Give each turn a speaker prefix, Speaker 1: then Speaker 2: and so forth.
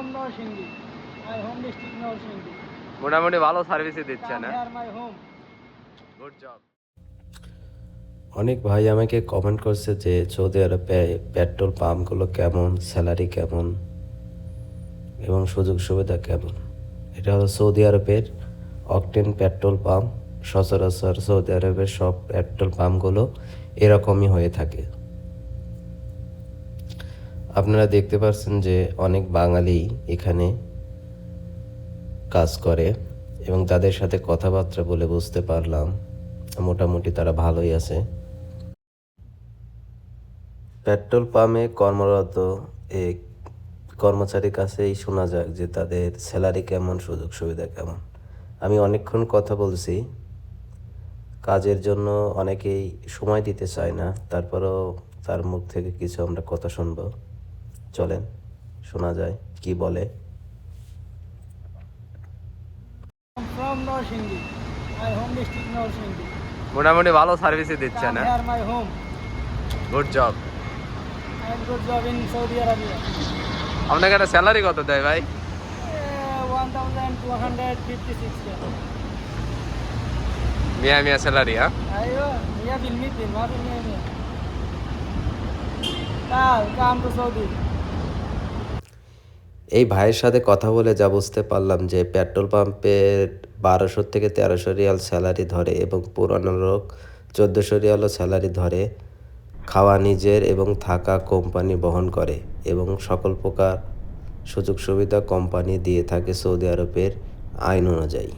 Speaker 1: My home district Norsinghi.
Speaker 2: মোটামুটি ভালো সার্ভিসই দিচ্ছে না? গুড জব
Speaker 3: অনেক ভাই আমাকে কমেন্ট করছে যে সৌদি আরবে পেট্রোল পাম্পগুলো কেমন? স্যালারি কেমন? এবং সুযোগ সুবিধা কেমন? এটা হলো সৌদি আরবের অকটেন পেট্রোল পাম্প। সচরাচর সৌদি আরবের সব পেট্রোল পাম্পগুলো এরকমই হয়ে থাকে। আপনারা দেখতে পাচ্ছেন যে অনেক বাঙালি এখানে কাজ করে এবং তাদের সাথে কথাবার্তা বলে বুঝতে পারলাম। মোটামুটি তারা ভালোই আছে। পেট্রোল পাম্পে কর্মরত এক কর্মচারীর কাছেই শোনা যাক যে তাদের স্যালারি কেমন, সুযোগ সুবিধা কেমন। আমি অনেকক্ষণ কথা বলছি। কাজের জন্য অনেকেই সময় দিতে চায় না। তারপরেও তার মুখ থেকে কিছু আমরা কথা শুনব। চলেন শোনা যায় কি বলে।
Speaker 2: মোটামুটি ভালো সার্ভিসে দিচ্ছে না গুড জব আপনাকে একটা স্যালারি কত দেয় ভাই? মিয়া মিয়া স্যালারি হ্যাঁ?
Speaker 1: কাল কাম তো সৌদি।
Speaker 3: এই ভাইয়ের সাথে কথা বলে যা বুঝতে পারলাম যে পেট্রোল পাম্পের বারোশো থেকে তেরোশো রিয়াল স্যালারি ধরে এবং পুরানো লোক চোদ্দোশো রিয়ালও স্যালারি ধরে খাওয়া নিজের এবং থাকা কোম্পানি বহন করে এবং সকল প্রকার সুযোগ সুবিধা কোম্পানি দিয়ে থাকে সৌদি আরবের আইন অনুযায়ী।